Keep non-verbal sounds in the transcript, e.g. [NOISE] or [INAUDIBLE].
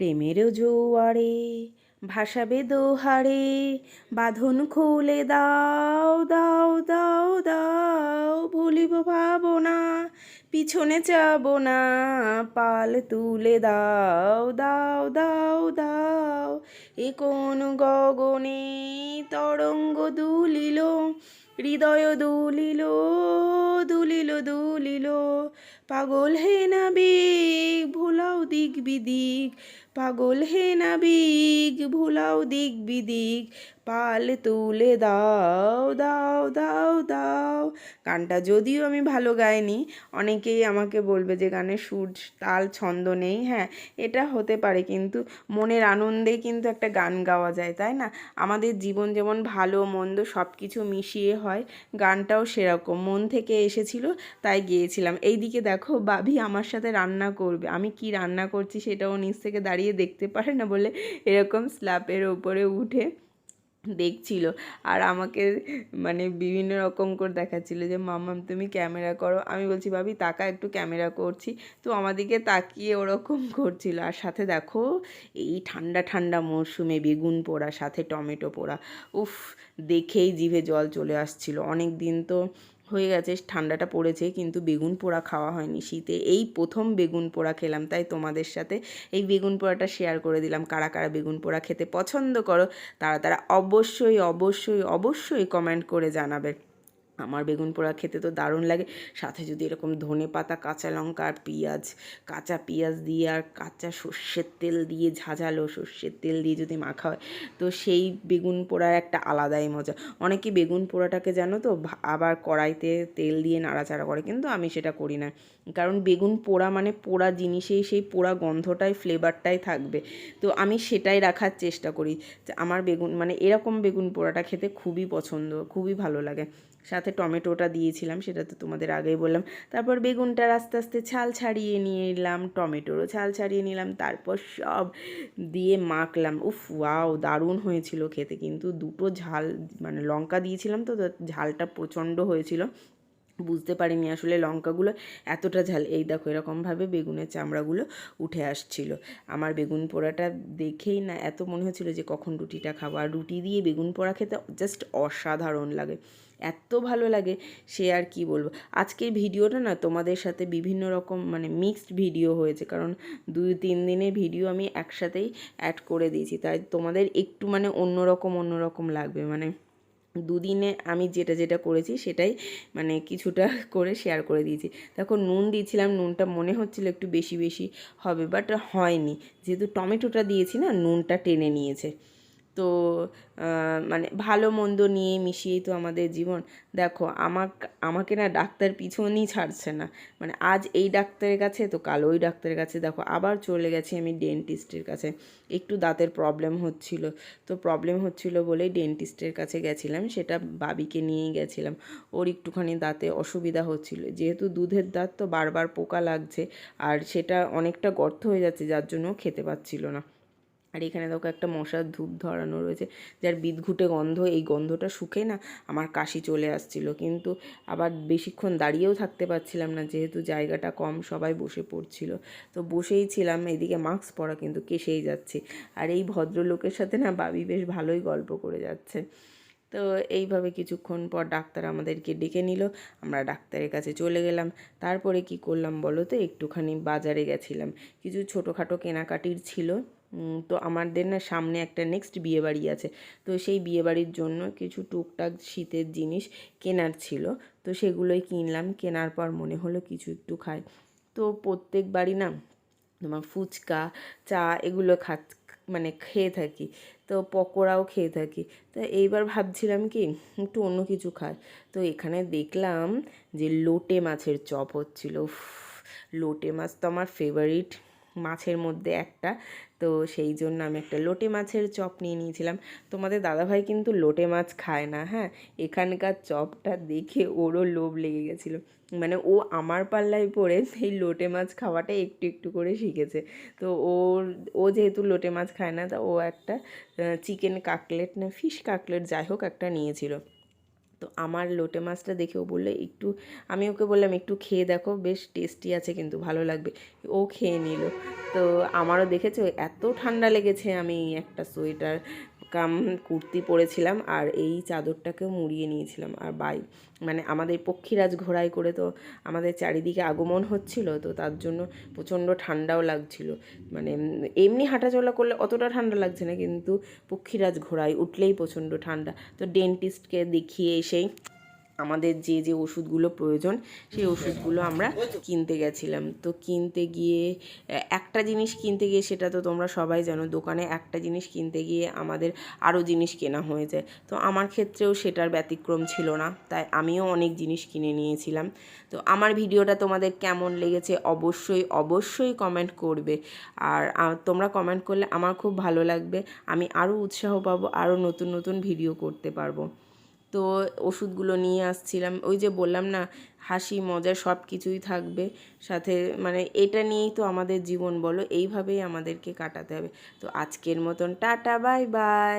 প্রেমের জোয়ারে ভাসাবে দোহারে বাঁধন খুলে দাও দাও দাও দাও, ভুলিব ভাবনা, পিছনে যাব না, পাল তুলে দাও দাও দাও দাও, এ কোন গগনে তরঙ্গ দুলিল, হৃদয় দুলিল দুলিল দুলিল, পাগল হে নাবিক, ভোলাও দিক বিদিক পাগল হে নাবিক ভোলাও দিক বিদিক, পাল তুলে দাও দাও দাও দাও। গানটা যদিও আমি ভালো গাইনি, অনেকেই আমাকে বলবে যে গানের সুর, তাল, ছন্দ নেই হ্যাঁ এটা হতে পারে, কিন্তু মনের আনন্দে কিন্তু একটা গান গাওয়া যায়, তাই না? আমাদের জীবন যেমন ভালো, মন্দ সব কিছু মিশিয়ে হয়, গানটাও সেরকম। মন থেকে এসেছিল, তাই গিয়েছিলাম। এইদিকে দেখো, বাবি আমার সাথে রান্না করবে। আমি কি রান্না করছি সেটাও নিচ থেকে দাঁড়িয়ে দেখতে পারে না বলে এরকম স্ল্যাপের ওপরে উঠে দেখছিল। আর আমাকে মানে বিভিন্ন রকম করে দেখাচ্ছিল যে মাম্মাম তুমি ক্যামেরা করো। আমি বলছি, ভাবি, তাকা, একটু ক্যামেরা করছি। তো আমাদিকে তাকিয়ে ওরকম করছিল। আর সাথে দেখো, এই ঠান্ডা ঠান্ডা মরশুমে বেগুন পোড়া, সাথে টমেটো পোড়া, উফ, দেখেই জিভে জল চলে আসছিল। অনেক দিন তো হয়ে গেছে, ঠান্ডাটা পড়েছে, কিন্তু বেগুন পোড়া খাওয়া হয়নি। শীতে এই প্রথম বেগুন পোড়া খেলাম, তাই তোমাদের সাথে এই বেগুন পোড়াটা শেয়ার করে দিলাম। কারা কারা বেগুন পোড়া খেতে পছন্দ করো, তারা তারা অবশ্যই অবশ্যই অবশ্যই কমেন্ট করে জানাবে। আমার বেগুন পোড়া খেতে তো দারুণ লাগে। সাথে যদি এরকম ধনে পাতা, কাঁচা লঙ্কা আর পেঁয়াজ, কাঁচা পেঁয়াজ দিয়ে আর কাঁচা সর্ষের তেল দিয়ে ঝাঁঝালো সর্ষের তেল দিয়ে যদি মাখা হয়, তো সেই বেগুন পোড়ার একটা আলাদাই মজা। অনেকে বেগুন পোড়াটাকে জানো তো আবার কড়াইতে তেল দিয়ে নাড়াচাড়া করে, কিন্তু আমি সেটা করি না। কারণ বেগুন পোড়া মানে পোড়া জিনিসেই সেই পোড়া গন্ধটাই, ফ্লেভারটাই থাকবে। তো আমি সেটাই রাখার চেষ্টা করি। আমার বেগুন মানে এরকম বেগুন পোড়াটা খেতে খুবই পছন্দ, খুবই ভালো লাগে। সাথে টমেটোটা দিয়েছিলাম, সেটা তো তোমাদের আগেই বললাম। তারপর বেগুনটার আস্তে আস্তে ছাল ছাড়িয়ে নিয়ে এলাম টমেটোরও ছাল ছাড়িয়ে নিলাম, তারপর সব দিয়ে মাখলাম। উফ, ওয়াও, দারুণ হয়েছিল খেতে। কিন্তু দুটো ঝাল মানে লঙ্কা দিয়েছিলাম তো ঝালটা প্রচণ্ড হয়েছিল। বুঝতে পারিনি আসলে লঙ্কাগুলো এতটা ঝাল। এই দেখো, এরকমভাবে বেগুনের চামড়াগুলো উঠে আসছিল। আমার বেগুন পোড়াটা দেখেই না, এত মনে হচ্ছিল যে কখন রুটিটা খাব। আর রুটি দিয়ে বেগুন পোড়া খেতে জাস্ট অসাধারণ লাগে। এত ভালো লাগে, সে আর কি বলব। আজকের ভিডিওটা না তোমাদের সাথে বিভিন্ন রকম মানে মিক্সড ভিডিও হয়েছে, কারণ দুই তিন দিনের ভিডিও আমি একসাথেই অ্যাড করে দিয়েছি। তাই তোমাদের একটু মানে অন্যরকম অন্যরকম লাগবে। মানে দুদিনে আমি যেটা যেটা করেছি সেটাই মানে কিছুটা [LAUGHS] করে শেয়ার করে দিয়েছি। দেখো নুন দিয়েছিলাম, নুনটা মনে হচ্ছিল একটু বেশি বেশি হবে বাট হয়নি। যেহেতু টমেটোটা দিয়েছি না, নুনটা টেনে নিয়েছে। তো মানে ভালো মন্দ নিয়ে মিশিয়েই তো আমাদের জীবন। দেখো, আমাক, আমাকে না ডাক্তার পিছনই ছাড়ছে না। মানে আজ এই ডাক্তারের কাছে, তো কাল ওই ডাক্তারের কাছে। দেখো, আবার চলে গেছি আমি ডেন্টিস্টের কাছে। একটু দাঁতের প্রবলেম হচ্ছিল। তো প্রবলেম হচ্ছিল বলেই ডেন্টিস্টের কাছে গেছিলাম। সেটা বাবিকে নিয়েই গেছিলাম। ওর একটুখানি দাঁতে অসুবিধা হচ্ছিল। যেহেতু দুধের দাঁত তো বারবার পোকা লাগছে। আর সেটা অনেকটা গর্ত হয়ে যাচ্ছে, যার জন্য খেতে পাচ্ছিল না। আর এখানে দেখো একটা মশার ধূপ ধরানো রয়েছে, যার বিদঘুটে গন্ধ, এই গন্ধটা শুকে না, আমার কাশি চলে আসছিল। কিন্তু আবার বেশিক্ষণ দাঁড়িয়েও থাকতে পারছিলাম না, যেহেতু জায়গাটা কম, সবাই বসে পড়ছিল। তো বসেই ছিলাম, এদিকে মাস্ক পরা কিন্তু কেসেই যাচ্ছে। আর এই ভদ্রলোকের সাথে না বাবি বেশ ভালোই গল্প করে যাচ্ছে। তো এইভাবে কিছুক্ষণ পর ডাক্তার আমাদেরকে ডেকে নিল, আমরা ডাক্তারের কাছে চলে গেলাম। তারপরে কি করলাম বলো তো, একটুখানি বাজারে গেছিলাম। কিছু ছোটোখাটো কেনাকাটির ছিল। তো আমাদের না সামনে একটা নেক্সট বিয়েবাড়ি আছে। তো সেই বিয়েবাড়ির জন্য কিছু টুকটাক শীতের জিনিস কেনার ছিল। তো সেগুলোই কিনলাম। কেনার পর মনে হলো কিছু একটু খাই। তো প্রত্যেক বাড়ি না তোমার ফুচকা, চা এগুলো খা মানে খেয়ে থাকি। তো পকোড়াও খেয়ে থাকি। তো এইবার ভাবছিলাম কি, একটু অন্য কিছু খাই। তো এখানে দেখলাম যে লোটে মাছের চপ হচ্ছিল। লোটে মাছ তো আমার ফেভারিট মাছের মধ্যে একটা। তো সেই জন্য আমি একটা লোটে মাছের চপ নিয়ে নিয়েছিলাম। তোমাদের দাদাভাই কিন্তু লোটে মাছ খায় না হ্যাঁ? এখানকার চপটা দেখে ওরও লোভ লেগে গেছিল। মানে ও আমার পাল্লায় পড়ে সেই লোটে মাছ খাওয়াটা একটু একটু করে শিখেছে। তো ওর, ও যেহেতু লোটে মাছ খায় না, তা ও একটা চিকেন কাকলেট না, ফিশ কাকলেট যাই হোক একটা নিয়েছিল। তো আমার লোটে মাছটা দেখে ও বললে, একটু আমি ওকে বললাম, একটু খেয়ে দেখো, বেশ টেস্টি আছে কিন্তু, ভালো লাগবে। ও খেয়ে নিল। তো আমারও দেখেছে, এত ঠান্ডা লেগেছে আমি একটা সোয়েটার কাম কুর্তি পরেছিলাম আর এই চাদরটাকেও মুড়িয়ে নিয়েছিলাম। আর বাই মানে আমাদের পক্ষীরাজ ঘোড়ায় করে তো আমাদের চারিদিকে আগমন হচ্ছিল, তো তার জন্য প্রচণ্ড ঠান্ডাও লাগছিল। মানে এমনি হাঁটাচলা করলে অতটা ঠান্ডা লাগছে না, কিন্তু পক্ষীরাজ ঘোড়ায় উঠলেই প্রচণ্ড ঠান্ডা। তো ডেন্টিস্টকে দেখিয়ে এসেই আমাদের যে যে ওষুধগুলো প্রয়োজন, সেই ওষুধগুলো আমরা কিনতে গেছিলাম। তো কিনতে গিয়ে একটা জিনিস কিনতে গিয়ে সেটা তো তোমরা সবাই জানো, দোকানে একটা জিনিস কিনতে গিয়ে আমাদের আরও জিনিস কেনা হয়ে যায়। তো আমার ক্ষেত্রেও সেটার ব্যতিক্রম ছিল না, তাই আমিও অনেক জিনিস কিনে নিয়েছিলাম। তো আমার ভিডিওটা তোমাদের কেমন লেগেছে অবশ্যই অবশ্যই কমেন্ট করবে। আর তোমরা কমেন্ট করলে আমার খুব ভালো লাগবে, আমি আরও উৎসাহ পাবো, আরও নতুন নতুন ভিডিও করতে পারব। তো ওষুধগুলো নিয়ে আসছিলাম। ওই যে বললাম না, হাসি, মজা সব কিছুই থাকবে। সাথে মানে এটা নিয়েই তো আমাদের জীবন বলো, এইভাবেই আমাদেরকে কাটাতে হবে। তো আজকের মতন টাটা, বাই বাই।